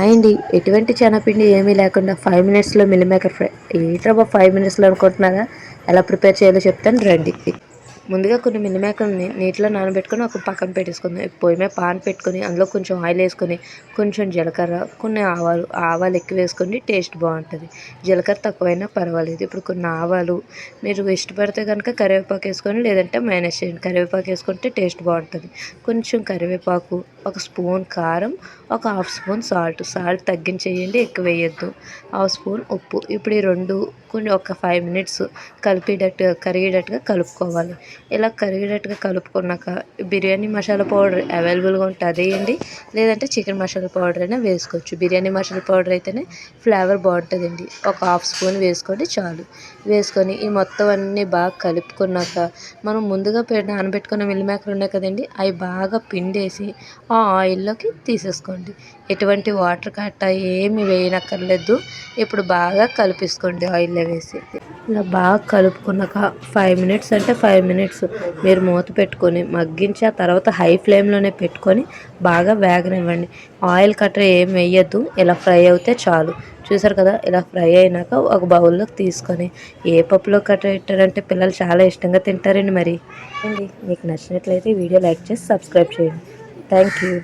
Hi అండి ఎటువంటి చెనపిండి ఏమీ లేకుండా ఫైవ్ మినిట్స్లో మిల్ మేకర్ ఫ్రై. ఏంట్రా ఫైవ్ మినిట్స్లో అనుకుంటున్నారా? ఎలా ప్రిపేర్ చేయాలో చెప్తాను రండి. ముందుగా కొన్ని మిల్ నీటిలో నానబెట్టుకొని ఒక పక్కన పెట్టేసుకుందాం. పొయ్యి మీద పాన్ పెట్టుకొని అందులో కొంచెం ఆయిల్ వేసుకొని కొంచెం జీలకర్ర కొన్ని ఆవాలు ఆవాలు ఎక్కువ వేసుకొని టేస్ట్ బాగుంటుంది. జీలకర్ర తక్కువైనా పర్వాలేదు. ఇప్పుడు కొన్ని ఆవాలు మీరు ఇష్టపడితే కనుక కరివేపాకు వేసుకొని లేదంటే మైనస్ చేయండి. కరివేపాకు వేసుకుంటే టేస్ట్ బాగుంటుంది. కొంచెం కరివేపాకు ఒక స్పూన్ కారం ఒక హాఫ్ స్పూన్ సాల్ట్. సాల్ట్ తగ్గించేయండి ఎక్కువ వేయద్దు. హాఫ్ స్పూన్ ఉప్పు. ఇప్పుడు ఈ రెండు కొన్ని ఒక ఫైవ్ మినిట్స్ కలిపేటట్టు కరిగేటట్టుగా కలుపుకోవాలి. ఇలా కరిగేటట్టుగా కలుపుకున్నాక బిర్యానీ మసాలా పౌడర్ అవైలబుల్గా ఉంటే అండి. లేదంటే చికెన్ మసాలా పౌడర్ అయినా వేసుకోవచ్చు. బిర్యానీ మసాలా పౌడర్ అయితేనే ఫ్లేవర్ బాగుంటుందండి. ఒక హాఫ్ స్పూన్ వేసుకోండి చాలు. వేసుకొని ఈ మొత్తం అన్నీ బాగా కలుపుకున్నాక మనం ముందుగా నానబెట్టుకున్న మిల్ ఉన్నాయి కదండి అవి బాగా పిండేసి ఆ ఆయిల్లోకి తీసేసుకోండి. ఎటువంటి వాటర్ కట్ట ఏమి వేయనక్కర్లేదు. ఇప్పుడు బాగా కలిపేసుకోండి ఆయిల్లో వేసి. ఇలా బాగా కలుపుకున్నాక ఫైవ్ మినిట్స్ అంటే ఫైవ్ మినిట్స్ మీరు మూత పెట్టుకొని మగ్గించి ఆ తర్వాత హై ఫ్లేమ్లోనే పెట్టుకొని బాగా వేగనివ్వండి. ఆయిల్ కట్టర్ ఏం వేయద్దు ఇలా ఫ్రై అవుతే చాలు. చూసారు కదా ఇలా ఫ్రై అయినాక ఒక బౌల్లోకి తీసుకొని ఏ పప్పులో కట్ట పెట్టారంటే పిల్లలు చాలా ఇష్టంగా తింటారండి మరి. అండి మీకు నచ్చినట్లయితే వీడియో లైక్ చేసి సబ్స్క్రైబ్ చేయండి. Thank you.